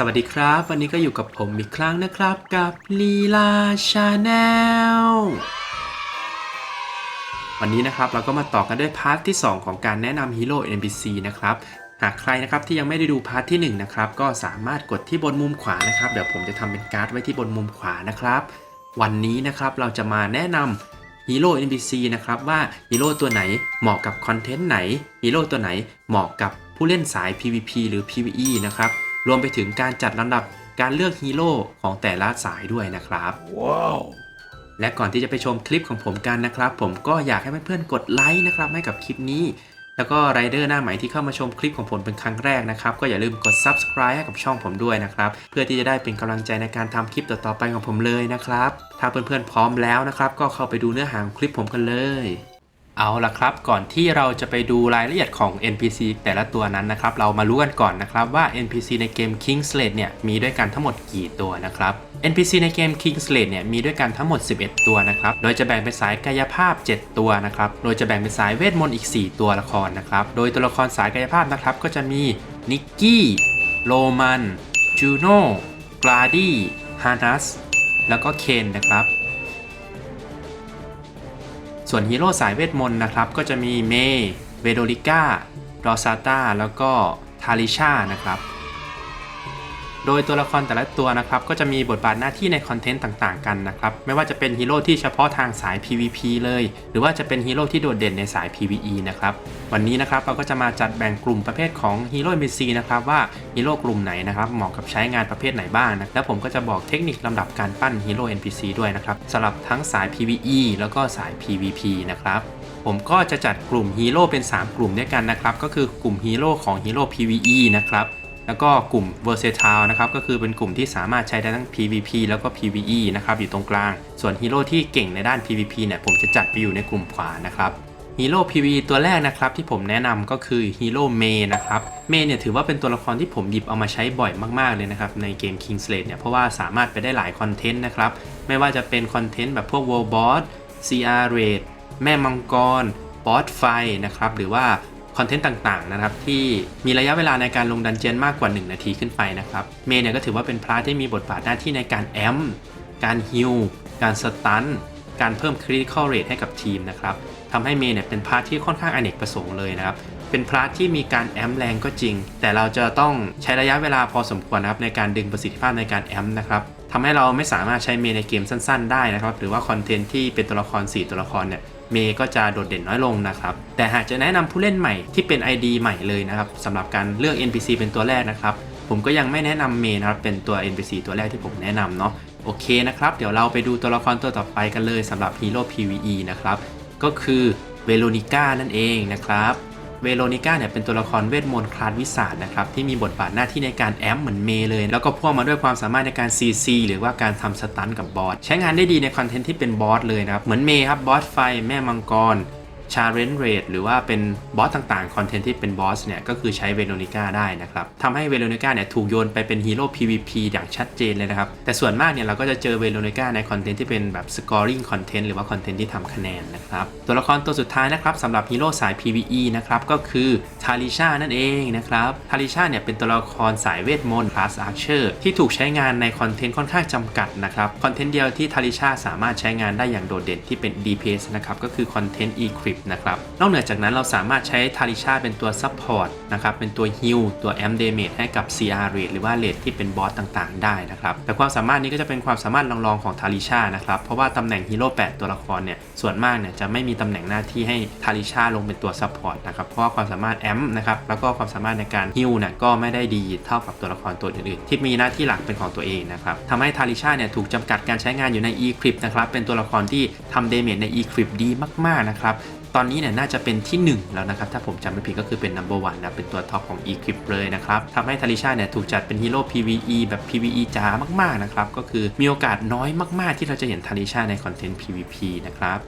สวัสดีครับ วันนี้ก็อยู่กับผมอีกครั้งนะครับกับลีลาชาแนลวันนี้นะครับเราก็มาต่อกันด้วยพาร์ทที่ 2 ของการแนะนำฮีโร่ NPC นะครับหากใครนะครับที่ยังไม่ได้ดูพาร์ทที่1นะครับก็สามารถกดที่บนมุมขวานะครับเดี๋ยวผมจะทำเป็นการ์ดไว้ที่บนมุมขวานะครับ วันนี้นะครับเราจะมาแนะนำฮีโร่ NPC นะครับว่าฮีโร่ตัวไหนเหมาะกับคอนเทนต์ไหนฮีโร่ตัวไหนเหมาะกับผู้เล่นสาย PVP หรือ PVE นะครับ รวมไปถึงการจัดลำดับการเลือกฮีโร่ของแต่ละสายด้วยนะครับ ว้าว และก่อนที่จะไปชมคลิปของผมกันนะครับ ผมก็อยากให้เพื่อนๆกดไลค์นะครับให้กับคลิปนี้ แล้วก็ไรเดอร์หน้าใหม่ที่เข้ามาชมคลิปของผมเป็นครั้งแรกนะครับ ก็อย่าลืมกด subscribe ให้กับช่องผมด้วยนะครับ เพื่อที่จะได้เป็นกำลังใจในการทำคลิปต่อๆไปของผมเลยนะครับ ถ้าเพื่อนๆพร้อมแล้วนะครับ ก็เข้าไปดูเนื้อหาของคลิปผมกันเลย เอาละครับ ก่อนที่เราจะไปดูรายละเอียดของ NPC แต่ละตัวนั้นนะครับ เรามารู้กันก่อนนะครับว่า NPC ในเกม Kingslave เนี่ยมีด้วยกันทั้งหมดกี่ตัวนะครับ NPC ในเกม Kingslave เนี่ยมีด้วยกันทั้งหมด 11 ตัวนะครับ โดยจะแบ่งเป็นสายกายภาพ 7 ตัวนะครับ โดยจะแบ่งเป็นสายเวทมนต์อีก 4 ตัวละครนะครับ โดยตัวละครสายกายภาพนะครับก็จะมีนิกกี้โรมัน จูโน่ กลาดี้ ฮานัส แล้วก็เคนนะครับ ส่วนฮีโร่สายเวทมนต์นะครับ ก็จะมีเมย์เวโดริก้ารอซาตาแล้วก็ทาริชานะครับ โดยตัวละครแต่ละตัวนะครับก็จะมีบทบาทหน้าที่ในคอนเทนต์ต่างๆกันนะครับไม่ว่าจะเป็นฮีโร่ที่เฉพาะทางสาย PVP เลย หรือว่าจะเป็นฮีโร่ที่โดดเด่นในสาย PVE นะครับวันนี้นะครับเราก็จะมาจัดแบ่งกลุ่มประเภทของฮีโร่ NPC นะครับว่าฮีโร่กลุ่มไหนนะครับเหมาะกับใช้งานประเภทไหนบ้างนะแล้วผมก็จะบอกเทคนิคลำดับการปั้นฮีโร่ NPC ด้วยนะครับสำหรับทั้งสาย PVE แล้วก็สาย PVP นะครับผมก็จะจัดกลุ่มฮีโร่เป็น 3 กลุ่มด้วยกันนะครับก็คือกลุ่มฮีโร่ของฮีโร่ PVE นะครับ แล้วก็กลุ่ม Versatile นะครับก็คือเป็นกลุ่มที่สามารถใช้ได้ทั้ง PVP แล้วก็ PVE นะครับอยู่ตรงกลาง ส่วนฮีโร่ที่เก่งในด้าน PVP เนี่ยผมจะจัดไปอยู่ในกลุ่มขวานะครับฮีโร่ PVE ตัวแรกนะครับที่ผมแนะนำก็คือฮีโร่เมย์นะครับเมย์เนี่ยถือว่าเป็นตัวละครที่ผมหยิบเอามาใช้บ่อยมากๆเลยนะครับในเกม Kingslave เนี่ยเพราะว่าสามารถไปได้หลายคอนเทนต์นะครับไม่ว่าจะเป็นคอนเทนต์แบบพวก World Boss CR Raid แม่มังกร บอสไฟนะครับหรือว่า คอนเทนต์ต่างๆนะครับที่มีระยะเวลาในการลงดันเจียนมากกว่า 1 นาทีขึ้นไปนะครับเมย์เนี่ยก็ถือว่าเป็นพระที่มีบทบาทหน้าที่ในการแอมการฮิลการสตันการเพิ่มคริติคอลเรทให้กับทีมนะครับทำให้เมย์เนี่ยเป็นพระที่ค่อนข้างอเนกประสงค์เลยนะครับเป็นพระที่มีการแอมแรงก็จริง แต่เราจะต้องใช้ระยะเวลาพอสมควรนะครับในการดึงประสิทธิภาพในการแอมนะครับทำให้เราไม่สามารถใช้เมย์ในเกมสั้น ๆ ได้นะครับหรือว่าคอนเทนต์ที่เป็นตัวละคร 4 ตัวละครเนี่ย เมย์ก็จะโดดเด่นน้อยลงนะครับ แต่หากจะแนะนำผู้เล่นใหม่ที่เป็น ID ใหม่เลยนะครับสำหรับการเลือก NPC เป็นตัวแรกนะครับ ผมก็ยังไม่แนะนำเมย์นะครับเป็นตัว NPC ตัวแรกที่ผมแนะนำเนาะโอเคนะครับ เดี๋ยวเราไปดูตัวละครตัวต่อไปกันเลยสำหรับฮีโร่ PVE นะครับ ก็คือเวโรนิก้านั่นเองนะครับ เวโรนิก้าเนี่ยเป็นตัวละครเวทมนต์คลาสวิสาดนะครับที่มีบทบาทหน้าที่ในการแอมเหมือนเมย์เลย แล้วก็พ่วงมาด้วยความสามารถในการ CC หรือว่าการทำสตันกับบอสใช้งานได้ดีในคอนเทนต์ที่เป็นบอสเลยนะครับเหมือนเมย์ครับบอสไฟแม่มังกร ชาเรนเรดหรือว่าเป็นบอสต่างๆ คอนเทนต์ที่เป็นบอสเนี่ย ก็คือใช้เวโรนิก้าได้นะครับทำให้เวโรนิก้าเนี่ยถูกโยนไปเป็นฮีโร่ PVP อย่างชัดเจนเลยนะครับ แต่ส่วนมากเนี่ย เราก็จะเจอเวโรนิก้าในคอนเทนต์ที่เป็นแบบ scoring content หรือว่าคอนเทนต์ที่ทำคะแนนนะครับ ตัวละครตัวสุดท้ายนะครับสำหรับฮีโร่สาย PVE นะครับก็คือทาริชานั่นเองนะครับทาริชาเนี่ยเป็นตัวละครสายเวทมนต์คลาสอาร์เชอร์ที่ถูกใช้งานในคอนเทนต์ค่อนข้างจำกัดนะครับคอนเทนต์เดียวที่ทาริชาสามารถใช้งานได้อย่างโดดเด่นที่เป็น DPS นะครับก็คือคอนเทนต์ Equip นะครับ นอกเหนือจากนั้นเราสามารถใช้ทาริชาเป็นตัวซัพพอร์ตนะครับ เป็นตัวฮิลตัวแอมเดเมจให้กับ CR rate หรือว่าเรทที่เป็นบอสต่างๆ ได้นะครับ แต่ความสามารถนี้ก็จะเป็นความสามารถรองๆของทาริชานะครับ เพราะว่าตำแหน่งฮีโร่8ตัวละครเนี่ย ส่วนมากเนี่ยจะไม่มีตำแหน่งหน้าที่ให้ทาริชาลงเป็นตัวซัพพอร์ตนะครับ เพราะว่าความสามารถแอมนะครับ แล้วก็ความสามารถในการฮิลเนี่ยก็ไม่ได้ดีเท่ากับตัวละครตัวอื่นๆ ที่มีหน้าที่หลักเป็นของตัวเองนะครับทำให้ทาริชาเนี่ยถูกจำกัดการใช้งานอยู่ใน Eclip นะครับ เป็นตัวละครที่ทำเดเมจใน Eclip ดีมากๆนะครับ อนนี้เนี่ยน่าจะเป็นที่ 1 แล้วนะครับ ถ้าผมจำไม่ผิดก็คือเป็น number one นะเป็นตัวท็อปของ Eclipse เลยนะครับทำให้ทาริชาเนี่ยถูกจัดเป็นฮีโร่ PVE แบบ PVE จ๋ามากๆนะครับก็คือมีโอกาสน้อยมากๆ ที่เราจะเห็นทาริชาในคอนเทนต์ PVP นะครับ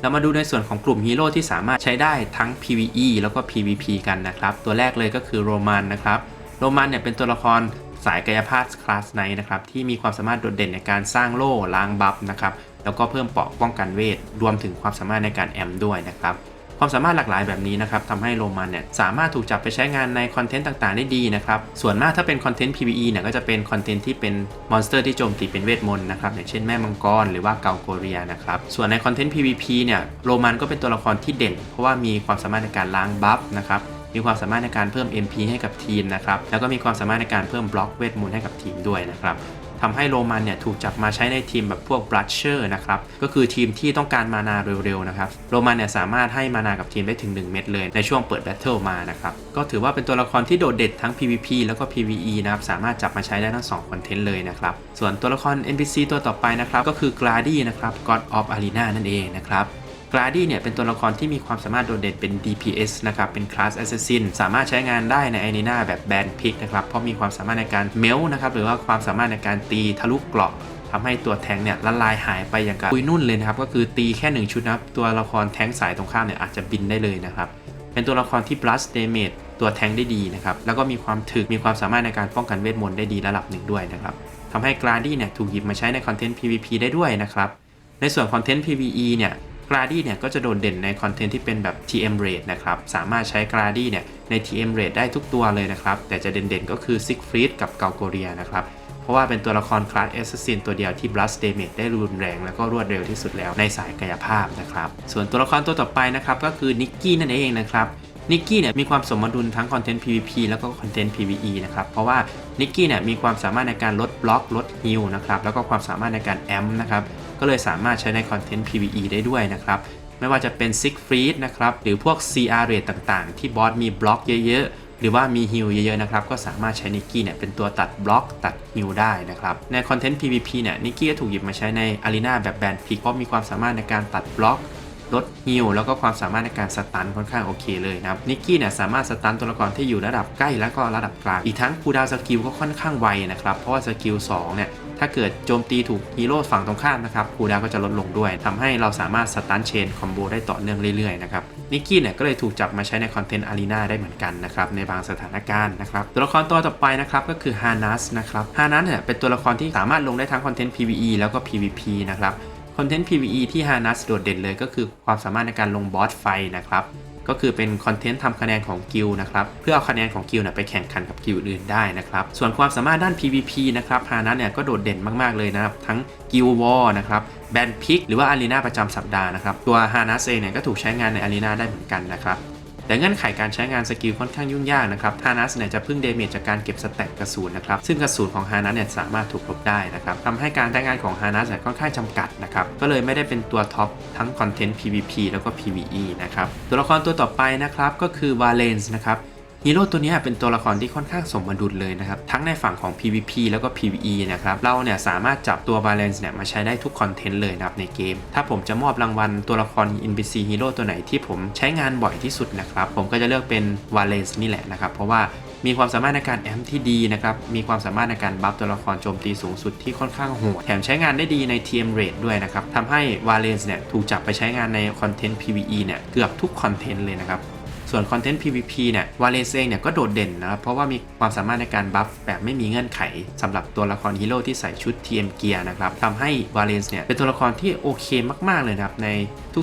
เรามาดูในส่วนของกลุ่มฮีโร่ที่สามารถใช้ได้ทั้ง PVE แล้วก็ PVP กันนะครับ ตัวแรกเลยก็คือโรมันนะครับโรมันเนี่ยเป็นตัวละครสายกายภาพคลาสไนนะครับที่มีความสามารถโดดเด่นในการสร้างโล่ล้างบัฟนะครับ แล้วก็เพิ่มเปราะป้องกันเวท รวมถึงความสามารถในการแอมด้วยนะครับความสามารถหลากหลายแบบนี้นะครับทำให้โรมันเนี่ยสามารถถูกจับไปใช้งานในคอนเทนต์ต่างๆได้ดีนะครับ ส่วนมากถ้าเป็นคอนเทนต์ PVE เนี่ยก็จะเป็นคอนเทนต์ที่เป็นมอนสเตอร์ที่โจมตีเป็นเวทมนต์นะครับอย่างเช่นแม่มังกรหรือว่าเกาโกเรียนะครับ ส่วนในคอนเทนต์ PVP เนี่ยโรมันก็เป็นตัวละครที่เด่น เพราะว่ามีความสามารถในการล้างบัฟนะครับมีความสามารถในการเพิ่ม MP ให้กับทีมนะครับ แล้วก็มีความสามารถในการเพิ่มบล็อกเวทมนต์ให้กับทีมด้วยนะครับ ทำให้โรมันเนี่ยถูกจับมาใช้ในทีมแบบพวกบลัชเชอร์นะครับ ก็คือทีมที่ต้องการมานาเร็วๆนะครับ โรมันเนี่ยสามารถให้มานากับทีมได้ถึง 1 เม็ดเลย ในช่วงเปิดแบทเทิลมานะครับ ก็ถือว่าเป็นตัวละครที่โดดเด่นทั้ง PVP แล้วก็ PVE นะครับ สามารถจับมาใช้ได้ทั้ง2คอนเทนต์เลยนะครับ ส่วนตัวละคร NPC ตัวต่อไปนะครับ ก็คือ Grady นะครับ God of Arena นั่นเองนะครับ กราดี้เนี่ยเป็นตัวละครที่มีความสามารถโดดเด่นเป็น DPS นะครับเป็นคลาส Assassin สามารถใช้งานได้ใน a อ e นาแบบแบนพิกนะครับเพราะมีความสามารถในการเมลนะครับหรือว่าความสามารถในการตีทะลุเกราะทำให้ตัวแทงเนี่ยละลายหายไปอย่างกับปุยนุ่นเลยนะครับ ก็คือตีแค่ 1 ชุดนะครับ ตัวละครแทงสายตรงข้ามเนี่ยอาจจะบินได้เลยนะครับ เป็นตัวละครที่ blast damage ตัวแทงได้ดีนะครับ แล้วก็มีความถึกมีความสามารถในการป้องกันเวทมนต์ได้ดีระดับหนึ่งด้วยนะครับทำให้กราดี้เนี่ยถูกหยิบมาใช้ในคอนเทนต์ PVP ได้ด้วยนะครับ ในส่วนคอนเทนต์ PVE เนี่ย กราดี้เนี่ยก็จะโดดเด่นในคอนเทนต์ที่เป็นแบบ TM rate นะครับ สามารถใช้กราดี้เนี่ยใน TM rate ได้ทุกตัวเลยนะครับ แต่จะเด่นๆก็คือซิกฟรีดกับเกาโกเรียนะครับเพราะว่าเป็นตัวละครคลาสแอสซัสซินตัวเดียวที่ blast damage ได้รุนแรงแล้วก็รวดเร็วที่สุดแล้วในสายกายภาพนะครับ ส่วนตัวละครตัวต่อไปนะครับก็คือนิกกี้นั่นเองนะครับนิกกี้เนี่ยมีความสมดุลทั้งคอนเทนต์ PVP แล้วก็คอนเทนต์ PVE นะครับเพราะว่านิกกี้เนี่ยมีความสามารถในการลดบล็อกลดฮิลนะครับแล้วก็ความสามารถในการแอมนะครับ ก็เลยสามารถใช้ในคอนเทนต์ PVE ได้ด้วยนะครับ ไม่ว่าจะเป็น Six f r e e d นะครับ หรือพวก CR rate ต่างๆ ที่บอสมีบล็อกเยอะๆหรือว่ามีฮิลเยอะๆนะครับ ก็สามารถใช้นิกกี้เนี่ยเป็นตัวตัดบล็อกตัดฮิลได้นะครับ ในคอนเทนต์ PVP เนี่ยนิกกี้ก็ถูกหยิบมาใช้ในอารีนาแบบแบนพิกเพราะมีความสามารถในการตัดบล็อกลดฮิลแล้วก็ความสามารถในการสตันค่อนข้างโอเคเลยนะครับนิกกี้เนี่ยสามารถสตันตัวละครที่อยู่ระดับใกล้แล้วก็ระดับกลาง อีกทั้งคูดาวสกิลก็ค่อนข้างไวนะครับ เพราะว่าสกิล2เนี่ย ถ้าเกิดโจมตีถูกฮีโร่ฝั่งตรงข้ามนะครับคูลดาวก็จะลดลงด้วยทำให้เราสามารถสตันเชนคอมโบได้ต่อเนื่องเรื่อยๆนะครับนิกกี้เนี่ยก็เลยถูกจับมาใช้ในคอนเทนต์อารีนาได้เหมือนกันนะครับในบางสถานการณ์นะครับตัวละครตัวต่อไปนะครับก็คือฮานัสนะครับฮานัสเนี่ยเป็นตัวละครที่สามารถลงได้ทั้งคอนเทนต์ PVE แล้วก็ PVP นะครับคอนเทนต์ PVE ที่ Harness โดดเด่นเลยก็คือความสามารถในการลงบอสไฟนะครับ ก็คือเป็นคอนเทนต์ทำคะแนนของกิลนะครับเพื่อเอาคะแนนของกิลเนี่ยไปแข่งขันกับกิลอื่นได้นะครับส่วนความสามารถด้าน PVP นะครับฮานะเนี่ยก็โดดเด่นมากๆเลยนะครับทั้งกิลวอลนะครับแบนพิกหรือว่าอารีนาประจำสัปดาห์นะครับตัวฮานาเองเนี่ยก็ถูกใช้งานในอารีนาได้เหมือนกันนะครับ แต่เงื่อนไขการใช้งานสกิลค่อนข้างยุ่งยากนะครับฮานัสเนี่ยจะพึ่งเดเมจจากการเก็บสแต็กกระสุนนะครับซึ่งกระสุนของฮานัสเนี่ยสามารถถูกลบได้นะครับทำให้การใช้งานของฮานัสเนี่ยค่อนข้างจำกัดนะครับก็เลยไม่ได้เป็นตัวท็อปทั้งคอนเทนต์ PVP แล้วก็ PVE นะครับตัวละครตัวต่อไปนะครับก็คือวาเลนส์นะครับ ฮีโร่ตัวนี้เป็นตัวละครที่ค่อนข้างสมดุลเลยนะครับ ทั้งในฝั่งของ PVP แล้วก็ PVE นะครับ เราเนี่ยสามารถจับตัว Balance เนี่ยมาใช้ได้ทุกคอนเทนต์เลยนะครับในเกม ถ้าผมจะมอบรางวัลตัวละคร NPC ฮีโร่ตัวไหนที่ผมใช้งานบ่อยที่สุดนะครับ ผมก็จะเลือกเป็น Valence นี่แหละนะครับ เพราะว่ามีความสามารถในการแอมที่ดีนะครับ มีความสามารถในการบัฟตัวละครโจมตีสูงสุดที่ค่อนข้างโหด แถมใช้งานได้ดีใน TM rate ด้วยนะครับ ทำให้ Valence เนี่ยถูกจับไปใช้งานในคอนเทนต์ PVE เนี่ยเกือบทุกคอนเทนต์เลยนะครับ ส่วนคอนเทนต์ PVP เนี่ยวาเลนเองเนี่ยก็โดดเด่นนะครับ เพราะว่ามีความสามารถในการบัฟแบบไม่มีเงื่อนไขสำหรับตัวละครฮีโร่ที่ใส่ชุด TM เกียร์นะครับทำให้วาเลนซ์เนี่ยเป็นตัวละครที่โอเคมาก ๆ เลยนะครับ ใน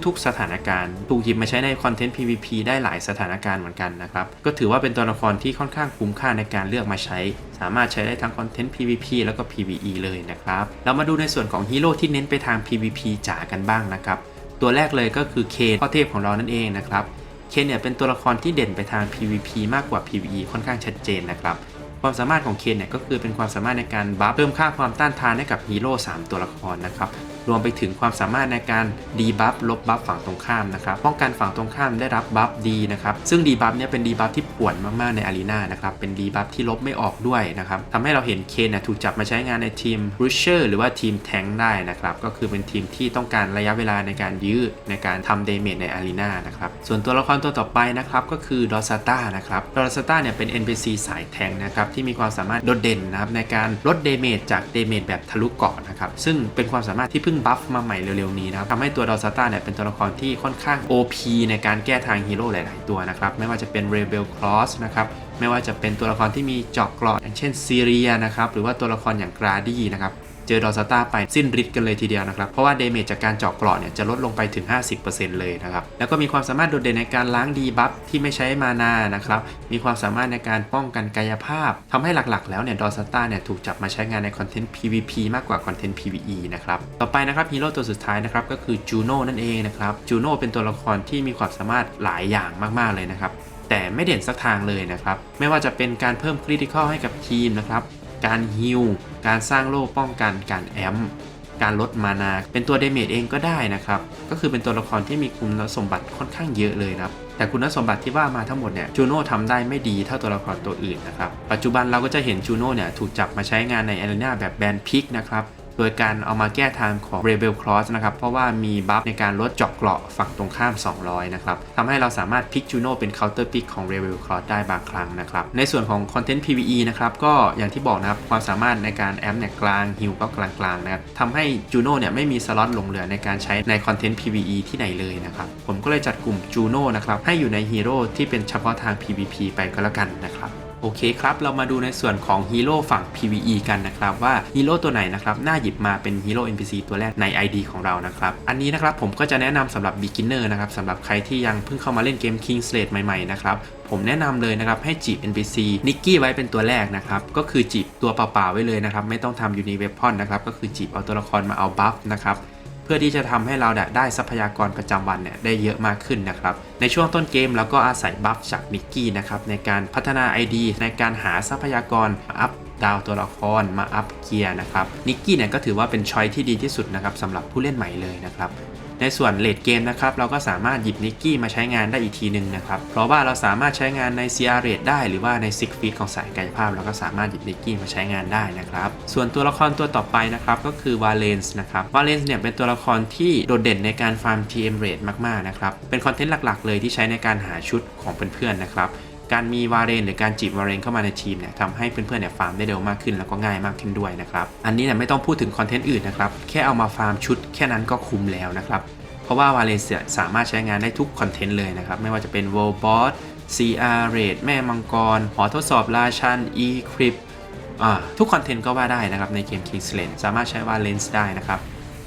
ทุกๆ สถานการณ์ถูกหยิบมาใช้ในคอนเทนต์ PVP ได้หลายสถานการณ์เหมือนกันนะครับ ก็ถือว่าเป็นตัวละครที่ค่อนข้างคุ้มค่าในการเลือกมาใช้ สามารถใช้ได้ทั้งคอนเทนต์ PVP แล้วก็ PVE เลยนะครับ เรามาดูในส่วนของฮีโร่ที่เน้นไปทาง PVP จ๋ากันบ้างนะครับ ตัวแรกเลยก็คือเคนพ่อเทพของเรานั่นเองนะครับ เคนเนี่ยเป็นตัวละครที่เด่นไปทาง PVP มากกว่า PVE ค่อนข้างชัดเจนนะครับ ความสามารถของเคนเนี่ยก็คือเป็นความสามารถในการบัฟเพิ่มค่าความต้านทานให้กับฮีโร่3ตัวละครนะครับ รวมไปถึงความสามารถในการดีบัฟลบบัฟฝั่งตรงข้ามนะครับป้องกันฝั่งตรงข้ามได้รับบัฟดีนะครับซึ่งดีบัฟเนี่ยเป็นดีบัฟที่ป่วนมากๆในอารีนานะครับเป็นดีบัฟที่ลบไม่ออกด้วยนะครับทำให้เราเห็นเคนถูกจับมาใช้งานในทีมรูเชอร์หรือว่าทีมแทงได้นะครับก็คือเป็นทีมที่ต้องการระยะเวลาในการยื้อในการทำเดเมจในอารีนานะครับส่วนตัวละครตัวต่อไปนะครับก็คือดอสตานะครับดอสตาเนี่ยเป็น NPC สายแทงนะครับที่มีความสามารถโดดเด่นนะครับในการลดเดเมจจากเดเมจแบบทะลุเกาะนะครับซึ่งเป็นความสามารถที่เพิ่งบัฟมาใหม่เร็วๆนี้นะครับทำให้ตัวดอสตาเนี่ยเป็นตัวละครที่ค่อนข้าง OP ในการแก้ทางฮีโร่หลาย ๆ ตัวนะครับ ไม่ว่าจะเป็น Rebel Cross นะครับไม่ว่าจะเป็นตัวละครที่มีจอกกรออย่างเช่นซีเรียนะครับหรือว่าตัวละครอย่างกราดี้นะครับ เจอดอสตาไปสิ้นฤทธิ์กันเลยทีเดียวนะครับ เพราะว่าเดเมจจากการเจาะเกราะเนี่ยจะลดลงไปถึง 50%เลยนะครับ แล้วก็มีความสามารถโดดเด่นในการล้างดีบัฟที่ไม่ใช้มานานะครับ มีความสามารถในการป้องกันกายภาพทำให้หลักๆ แล้วเนี่ยดอสตาเนี่ยถูกจับมาใช้งานในคอนเทนต์ PVP มากกว่าคอนเทนต์ PVE นะครับ ต่อไปนะครับฮีโร่ตัวสุดท้ายนะครับก็คือจูโน่นั่นเองนะครับจูโน่เป็นตัวละครที่มีความสามารถหลายอย่างมากๆเลยนะครับแต่ไม่เด่นสักทางเลยนะครับ ไม่ว่าจะเป็นการเพิ่มคริติคอลให้กับทีมนะครับ การฮิล การสร้างโล่ป้องกันการแอมการลดมานา เป็นตัวเดเมจเองก็ได้นะครับ ก็คือเป็นตัวละครที่มีคุณสมบัติค่อนข้างเยอะเลยนะครับ แต่คุณสมบัติที่ว่ามาทั้งหมดเนี่ยจูโน่ทำได้ไม่ดีเท่าตัวละครตัวอื่นนะครับ ปัจจุบันเราก็จะเห็นจูโน่เนี่ยถูกจับมาใช้งานในแอลีนาแบบแบนพิกนะครับ โดยการเอามาแก้ทางของ Rebel Cross นะครับ เพราะว่ามีบัฟในการลดเจาะเกราะฝั่งตรงข้าม 200 นะครับทำให้เราสามารถพิกจูโน่เป็น Counter Pick ของ Rebel Cross ได้บางครั้งนะครับ ในส่วนของ Content PVE นะครับ ก็อย่างที่บอกนะครับ ความสามารถในการแอมเนี่ยกลางฮิลก็กลางๆนะครับทำให้จูโน่เนี่ยไม่มีสล็อตหลงเหลือในการใช้ใน Content PVE ที่ไหนเลยนะครับ ผมก็เลยจัดกลุ่มจูโน่นะครับให้อยู่ในฮีโร่ที่เป็นเฉพาะทาง PVP ไปก็แล้วกันนะครับ โอเคครับ เรามาดูในส่วนของฮีโร่ฝั่ง PVE กันนะครับว่าฮีโร่ตัวไหนนะครับน่าหยิบมาเป็นฮีโร่ NPC ตัวแรกใน ID ของเรานะครับอันนี้นะครับผมก็จะแนะนำสำหรับ beginner นะครับสำหรับใครที่ยังเพิ่งเข้ามาเล่นเกม King Slate ใหม่ๆนะครับผมแนะนำเลยนะครับให้จีบ NPC นิกกี้ไว้เป็นตัวแรกนะครับก็คือจีบตัวเปล่าๆไว้เลยนะครับไม่ต้องทำยูนิเวพอนนะครับก็คือจีบเอาตัวละครมาเอาบัฟนะครับ เพื่อที่จะทำให้เราได้ทรัพยากรประจำวันเนี่ยได้เยอะมากขึ้นนะครับ ในช่วงต้นเกมเราก็อาศัยบัฟจากนิกกี้นะครับในการพัฒนา ID ในการหาทรัพยากรมาอัพดาวตัวละครมาอัพเกียร์นะครับนิกกี้เนี่ยก็ถือว่าเป็นช้อยที่ดีที่สุดนะครับสำหรับผู้เล่นใหม่เลยนะครับ ในส่วนเลดเกมนะครับเราก็สามารถหยิบนิกกี้มาใช้งานได้อีกทีหนึ่งนะครับ เพราะว่าเราสามารถใช้งานใน CR rate ได้ หรือว่าใน Six Feet ของสายกายภาพ เราก็สามารถหยิบนิกกี้มาใช้งานได้นะครับ ส่วนตัวละครตัวต่อไปนะครับก็คือวาเลนส์นะครับวาเลนส์เนี่ยเป็นตัวละครที่โดดเด่นในการฟาร์ม TM rate มากๆนะครับเป็นคอนเทนต์หลักๆ เลยที่ใช้ในการหาชุดของเพื่อนๆนะครับ การมีวาเรนหรือการจีบวาเรนเข้ามาในทีมเนี่ยทำให้เพื่อนๆเนี่ยฟาร์มได้เร็วมากขึ้นแล้วก็ง่ายมากขึ้นด้วยนะครับ อันนี้เนี่ยไม่ต้องพูดถึงคอนเทนต์อื่นนะครับ แค่เอามาฟาร์มชุดแค่นั้นก็คุ้มแล้วนะครับ เพราะว่าวาเลนเซียสามารถใช้งานได้ทุกคอนเทนต์เลยนะครับ ไม่ว่าจะเป็น World Boss CR Raid แม่มังกร หอทดสอบราชัน Ecrypt ทุกคอนเทนต์ก็ว่าได้นะครับในเกม King's Lane สามารถใช้วาเลนส์ได้นะครับ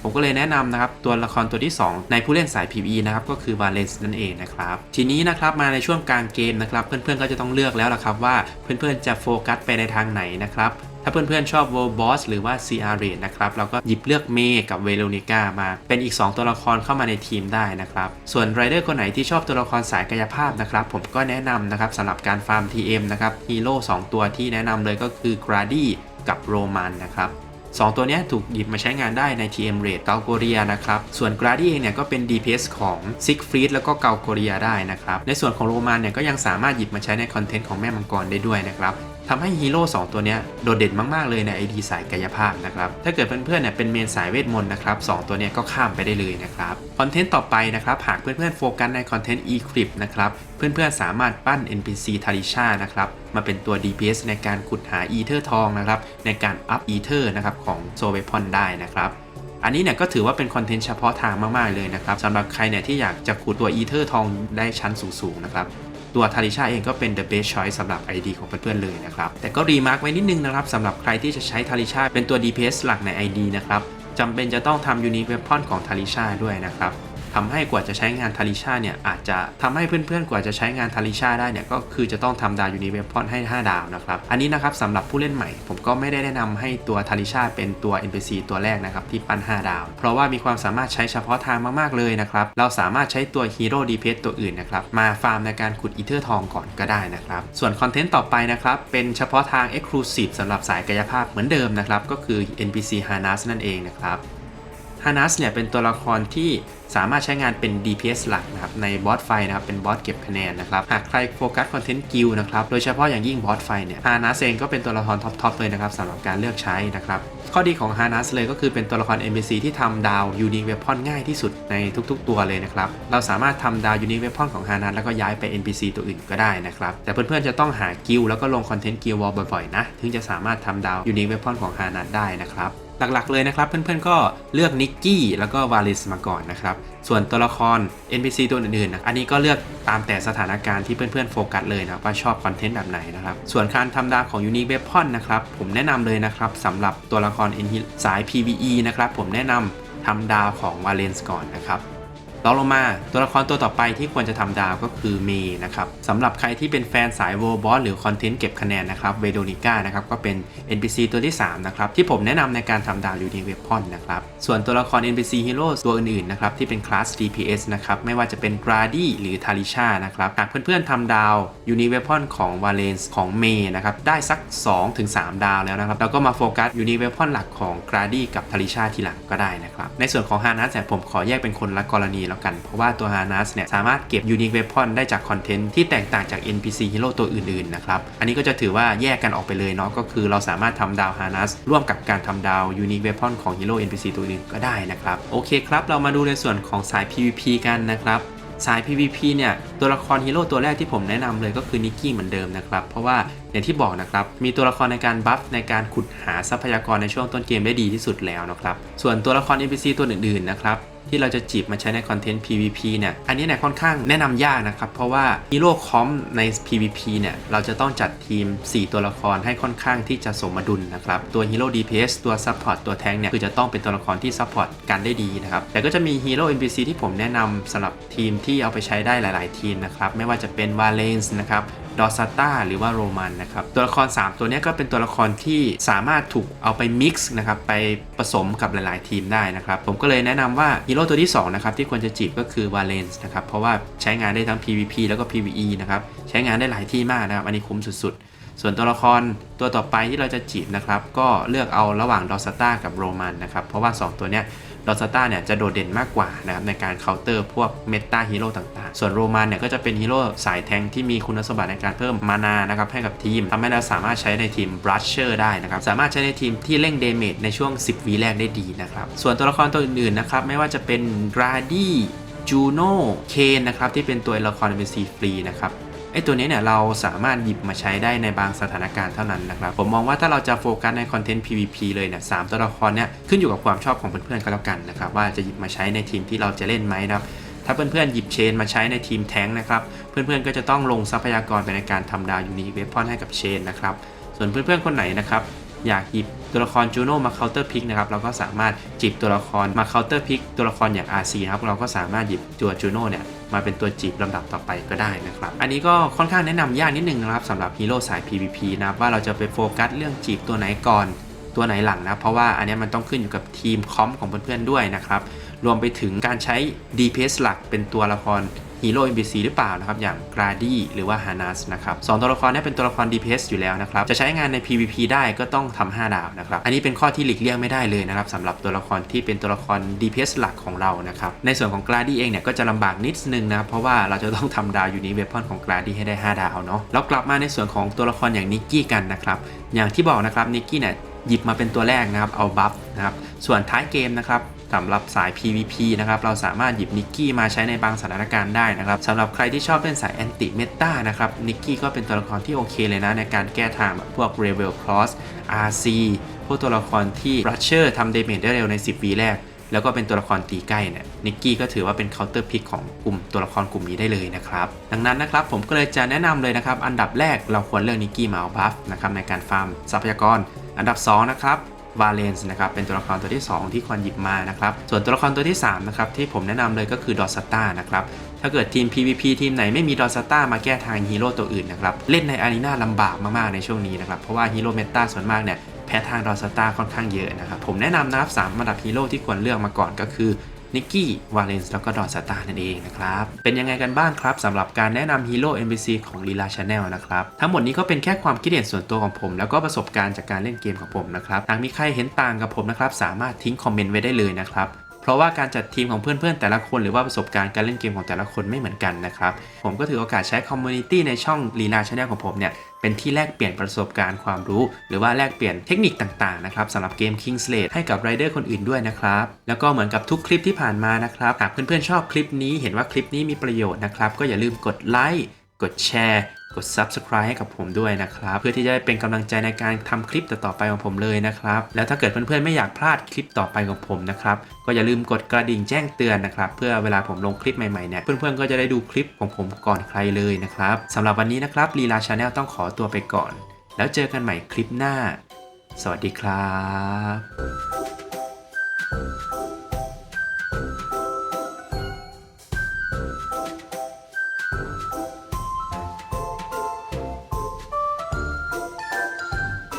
ผมก็เลยแนะนำนะครับตัวละครตัวที่ 2 ในผู้เล่นสาย PVE นะครับก็คือ v a l e n c e นั่นเองนะครับทีนี้นะครับมาในช่วงกลางเกมนะครับเพื่อนๆก็จะต้องเลือกแล้วล่ะครับว่าเพื่อนๆจะโฟกัสไปในทางไหนนะครับถ้าเพื่อนๆชอบ World Boss หรือว่า CR Raid นะครับเราก็หยิบเลือกเมย์กับเวโรนิก้ามาเป็นอีก 2 ตัวละครเข้ามาในทีมได้นะครับ ส่วนไรเดอร์คนไหนที่ชอบตัวละครสายกายภาพนะครับ ผมก็แนะนำนะครับสำหรับการฟาร์ม TM นะครับฮีโร่2ตัวที่แนะนำเลยก็คือ g r a d y กับโรมันนะครับ สองตัวนี้ถูกหยิบมาใช้งานได้ใน TM Rate เกาโกเรียนะครับ ส่วน g r a d y เองเนี่ยก็เป็น DPS ของ s i g f r i e d แล้วก็เกาโกเรียได้นะครับ ในส่วนของโรมันเนี่ยก็ยังสามารถหยิบมาใช้ในคอนเทนต์ของแม่มังกรได้ด้วยนะครับ ทำให้ฮีโร่2ตัวนี้โดดเด่นมาก ๆ เลยใน ID สายกายภาพนะครับ ถ้าเกิดเพื่อนๆเนี่ยเป็นเมนสายเวทมนต์นะครับสองตัวนี้ก็ข้ามไปได้เลยนะครับ คอนเทนต์ต่อไปนะครับ หากเพื่อนๆโฟกัสในคอนเทนต์ Ecrypt นะครับ เพื่อนๆสามารถปั้น NPC ทาริชานะครับมาเป็นตัว DPS ในการขุดหา Ether ทองนะครับในการอัพ Ether นะครับของ s o w e p o n ได้นะครับอันนี้เนี่ยก็ถือว่าเป็นคอนเทนต์เฉพาะทางมาก ๆ เลยนะครับสำหรับใครเนี่ยที่อยากจะขุดตัว Ether ทองได้ชั้นสูง ๆ นะครับ ตัวทาริชาเองก็เป็น the best choice สำหรับ ID ของเพื่อนๆเลยนะครับ แต่ก็รีมาร์กไว้นิดนึงนะครับสำหรับใครที่จะใช้ทาริชาเป็นตัว DPS หลักใน ID นะครับจำเป็นจะต้องทำ Unique Weapon ของทาริชาด้วยนะครับ ทำให้กว่าจะใช้งานทาริชาเนี่ยอาจจะทำให้เพื่อนๆกว่าจะใช้งานทาริชาได้เนี่ยก็คือจะต้องทำดาว Unique Weapon ให้ 5 ดาวนะครับอันนี้นะครับสำหรับผู้เล่นใหม่ ผมก็ไม่ได้แนะนำให้ตัวทาริชาเป็นตัว NPC ตัวแรกนะครับที่ปั้น 5 ดาว เพราะว่ามีความสามารถใช้เฉพาะทางมากๆเลยนะครับเราสามารถใช้ตัว Hero DPS ตัวอื่นนะครับมาฟาร์มในการขุดอีเทอร์ทองก่อนก็ได้นะครับส่วนคอนเทนต์ต่อไปนะครับเป็นเฉพาะทาง Exclusive สำหรับสายกายภาพเหมือนเดิมนะครับก็คือ NPC Harness นั่นเองนะครับ ฮานัสเนี่ยเป็นตัวละครที่สามารถใช้งานเป็น DPS หลักนะครับในบอสไฟนะครับเป็นบอสเก็บคะแนนนะครับหากใครโฟกัสคอนเทนต์กิลนะครับโดยเฉพาะอย่างยิ่งบอสไฟเนี่ยฮานัสเองก็เป็นตัวละครท็อปๆเลยนะครับสำหรับการเลือกใช้นะครับข้อดีของฮานัสเลยก็คือเป็นตัวละคร NPC ที่ทำดาวยูนิคเวพอนง่ายที่สุดในทุกๆ ตัวเลยนะครับเราสามารถทำดาวยูนิคเวพอนของฮานัสแล้วก็ย้ายไป NPC ตัวอื่นก็ได้นะครับแต่เพื่อนๆจะต้องหากิลแล้วก็ลงคอนเทนต์กิลวอลบ่อยๆนะถึงจะสามารถทำดาวยูนิคเวพอนของฮานัสได้นะครับ หลักๆเลยนะครับเพื่อนๆก็เลือกนิกกี้แล้วก็วาลิสมาก่อนนะครับส่วนตัวละคร NPC ตัวอื่นๆนะอันนี้ก็เลือกตามแต่สถานการณ์ที่เพื่อนๆโฟกัสเลยนะว่าชอบคอนเทนต์แบบไหนนะครับส่วนการทำดาวของ Unique Weapon นะครับผมแนะนำเลยนะครับสำหรับตัวละครสาย PVE นะครับผมแนะนำทำดาวของวาเลนส์ก่อนนะครับ รองลงมาตัวละครตัวต่อไปที่ควรจะทำดาวก็คือเมย์นะครับสำหรับใครที่เป็นแฟนสาย World Boss หรือคอนเทนต์เก็บคะแนนนะครับเวโดนิก้านะครับก็เป็น NPC ตัวที่3นะครับที่ผมแนะนำในการทำดาว Unique Weapon นะครับส่วนตัวละคร NPC Hero ตัวอื่นๆนะครับที่เป็นคลาส DPS นะครับไม่ว่าจะเป็น Grady หรือ Talisha นะครับหากเพื่อนๆทำดาว Unique Weapon ของ Valence ของเมย์นะครับได้สัก 2-3 ดาวแล้วนะครับแล้วก็มาโฟกัส Unique Weapon หลักของ Grady กับ Talisha ทีหลังก็ได้นะครับในส่วนของ Harness เนี่ผมขอแยกเป็นคนละกรณีแล้วกัน เพราะว่าตัว Harness เนี่ยสามารถเก็บ Unique Weapon ได้จากคอนเทนต์ที่แตกต่างจาก NPC Hero ตัวอื่นๆนะครับ อันนี้ก็จะถือว่าแยกกันออกไปเลยเนาะก็คือเราสามารถทำดาว Harness ร่วมกับการทำดาว Unique Weapon ของ Hero NPC ตัวอื่นก็ได้นะครับโอเคครับเรามาดูในส่วนของสาย PVP กันนะครับสาย PVP เนี่ยตัวละครฮีโร่ตัวแรกที่ผมแนะนำเลยก็คือนิกกี้เหมือนเดิมนะครับ เพราะว่าอย่างที่บอกนะครับ มีตัวละครในการบัฟในการขุดหาทรัพยากรในช่วงต้นเกมได้ดีที่สุดแล้วนะครับ ส่วนตัวละคร NPC ตัวอื่นๆนะครับ ที่เราจะจีบมาใช้ในคอนเทนต์ PVP เนี่ย อันนี้เนี่ยค่อนข้างแนะนำยากนะครับ เพราะว่าฮีโร่คอมใน PVP เนี่ย เราจะต้องจัดทีม 4 ตัวละครให้ค่อนข้างที่จะสมดุลนะครับ ตัวฮีโร่ DPS ตัว Support ตัวแทงเนี่ย คือจะต้องเป็นตัวละครที่ Support กันได้ดีนะครับ แต่ก็จะมีฮีโร่ NPC ที่ผมแนะนำสำหรับทีมที่เอาไปใช้ได้หลาย ๆ ทีมนะครับ ไม่ว่าจะเป็น Valence นะครับ ดอสตาหรือว่าโรมันนะครับ ตัวละคร 3 ตัวนี้ก็เป็นตัวละครที่สามารถถูกเอาไปมิกซ์นะครับไปผสมกับหลาย ๆ ทีมได้นะครับ ผมก็เลยแนะนำว่าฮีโร่ตัวที่2นะครับที่ควรจะจีบก็คือ Valence นะครับ เพราะว่าใช้งานได้ทั้ง PVP แล้วก็ PVE นะครับ ใช้งานได้หลายที่มากนะครับ อันนี้คุ้มสุด ๆส่วนตัวละครตัวต่อไปที่เราจะจีบนะครับ ก็เลือกเอาระหว่างดอสตากับโรมันนะครับ เพราะว่า 2 ตัวเนี้ย ดอสตาเนี่ยจะโดดเด่นมากกว่านะครับในการเคาน์เตอร์พวกเมตาฮีโร่ต่างๆ ส่วนโรมันเนี่ยก็จะเป็นฮีโร่สายแทงที่มีคุณสมบัติในการเพิ่มมานานะครับให้กับทีมทำให้เราสามารถใช้ในทีมบรัชเชอร์ได้นะครับ สามารถใช้ในทีมที่เร่งเดเมจในช่วง 10วีแรกได้ดีนะครับ ส่วนตัวละครตัวอื่นๆนะครับไม่ว่าจะเป็นกราดี้จูโน่เคนนะครับที่เป็นตัวละครเป็นซีฟรีนะครับ ไอตัวนี้เนี่ยเราสามารถหยิบมาใช้ได้ในบางสถานการณ์เท่านั้นนะครับ ผมมองว่าถ้าเราจะโฟกัสในคอนเทนต์ PVP เลยเนี่ยสามตัวละครเนี่ยขึ้นอยู่กับความชอบของเพื่อนๆก็แล้วกันนะครับว่าจะหยิบมาใช้ในทีมที่เราจะเล่นไหมนะครับถ้าเพื่อนๆหยิบเชนมาใช้ในทีมแท้งนะครับ เพื่อนๆก็จะต้องลงทรัพยากรไปในการทำดาวยูนิเวพอนให้กับเชนนะครับ ส่วนเพื่อนๆคนไหนนะครับอยากหยิบตัวละครจูโน่มาเคาน์เตอร์พิกนะครับเราก็สามารถจีบตัวละครมาเคาน์เตอร์พิกตัวละครอย่าง RC นะครับเราก็สามารถหยิบตัวจูโน่เนี่ย มาเป็นตัวจีบลำดับต่อไปก็ได้นะครับ อันนี้ก็ค่อนข้างแนะนำยากนิดนึงนะครับสำหรับฮีโร่สาย PVP นะว่าเราจะไปโฟกัสเรื่องจีบตัวไหนก่อนตัวไหนหลังนะ เพราะว่าอันนี้มันต้องขึ้นอยู่กับทีมคอมของเพื่อนๆด้วยนะครับ รวมไปถึงการใช้ DPS หลักเป็นตัวละคร ฮีโร่ NPC หรือเปล่านะครับอย่างกราดี้หรือว่าฮานัสนะครับสองตัวละครนี้เป็นตัวละคร DPS อยู่แล้วนะครับจะใช้งานใน PVP ได้ก็ต้องทำ5ดาวนะครับอันนี้เป็นข้อที่หลีกเลี่ยงไม่ได้เลยนะครับสำหรับตัวละครที่เป็นตัวละคร DPS หลักของเรานะครับในส่วนของกราดี้เองเนี่ยก็จะลำบากนิดนึงนะครับเพราะว่าเราจะต้องทำดาวยูนิเวพอนของกราดี้ให้ได้ 5 ดาวเนาะแล้วกลับมาในส่วนของตัวละครอย่างนิกกี้กันนะครับอย่างที่บอกนะครับนิกกี้เนี่ยหยิบมาเป็นตัวแรกนะครับเอาบัฟนะครับส่วนท้ายเกมนะครับ สำหรับสาย PVP นะครับเราสามารถหยิบนิกกี้มาใช้ในบางสถานการณ์ได้นะครับสำหรับใครที่ชอบเล่นสายแอนติเมตานะครับนิกกี้ก็เป็นตัวละครที่โอเคเลยนะ ในการแก้ทางพวก Rebel Cross RC พวกตัวละครที่ Rusher ทำเดเมจได้เร็วใน 10วีแรก แล้วก็เป็นตัวละครตีใกล้เนี่ยนิกกี้ก็ถือว่าเป็นเคาน์เตอร์พิกของกลุ่มตัวละครกลุ่มนี้ได้เลยนะครับดังนั้นนะครับผมก็เลยจะแนะนำเลยนะครับอันดับแรกเราควรเลือกนิกกี้มาเอาบัฟนะครับในการฟาร์มทรัพยากร อันดับสองนะครับ วาเลนส์นะครับเป็นตัวละครตัวที่ 2 ที่ควรหยิบมานะครับส่วนตัวละครตัวที่3นะครับที่ผมแนะนำเลยก็คือดอสตานะครับถ้าเกิดทีม PVP ทีมไหนไม่มีดอสตามาแก้ทางฮีโร่ตัวอื่นนะครับเล่นในอารีนาลำบากมากๆในช่วงนี้นะครับเพราะว่าฮีโร่เมตาส่วนมากเนี่ยแพ้ทางดอสตาค่อนข้างเยอะนะครับ ผมแนะนำนะครับสามระดับฮีโร่ที่ควรเลือกมาก่อนก็คือ นิกกี้วาเลนส์แล้วก็ดอสตานั่นเองนะครับ เป็นยังไงกันบ้างครับสำหรับการแนะนำฮีโร่ NPC ของลีลาชาแนลนะครับ ทั้งหมดนี้ก็เป็นแค่ความคิดเห็นส่วนตัวของผม แล้วก็ประสบการณ์จากการเล่นเกมของผมนะครับหากมีใครเห็นต่างกับผมนะครับ สามารถทิ้งคอมเมนต์ไว้ได้เลยนะครับ เพราะว่าการจัดทีมของเพื่อนๆแต่ละคนหรือว่าประสบการณ์การเล่นเกมของแต่ละคนไม่เหมือนกันนะครับ ผมก็ถือโอกาสใช้คอมมูนิตี้ในช่องลีลาชาแนลของผมเนี่ยเป็นที่แลกเปลี่ยนประสบการณ์ความรู้ หรือว่าแลกเปลี่ยนเทคนิคต่างๆนะครับสำหรับเกม King Slate ให้กับไรเดอร์คนอื่นด้วยนะครับ แล้วก็เหมือนกับทุกคลิปที่ผ่านมานะครับ หากเพื่อนๆชอบคลิปนี้เห็นว่าคลิปนี้มีประโยชน์นะครับก็อย่าลืมกดไลค์กดแชร์ กด subscribe ให้กับผมด้วยนะครับ เพื่อที่จะได้เป็นกำลังใจในการทำคลิปต่อๆไปของผมเลยนะครับ แล้วถ้าเกิดเพื่อนๆไม่อยากพลาดคลิปต่อไปของผมนะครับ ก็อย่าลืมกดกระดิ่งแจ้งเตือนนะครับ เพื่อเวลาผมลงคลิปใหม่ๆเนี่ยเพื่อนๆก็จะได้ดูคลิปของผมก่อนใครเลยนะครับสำหรับวันนี้นะครับลีลาชาแนลต้องขอตัวไปก่อน แล้วเจอกันใหม่คลิปหน้า สวัสดีครับ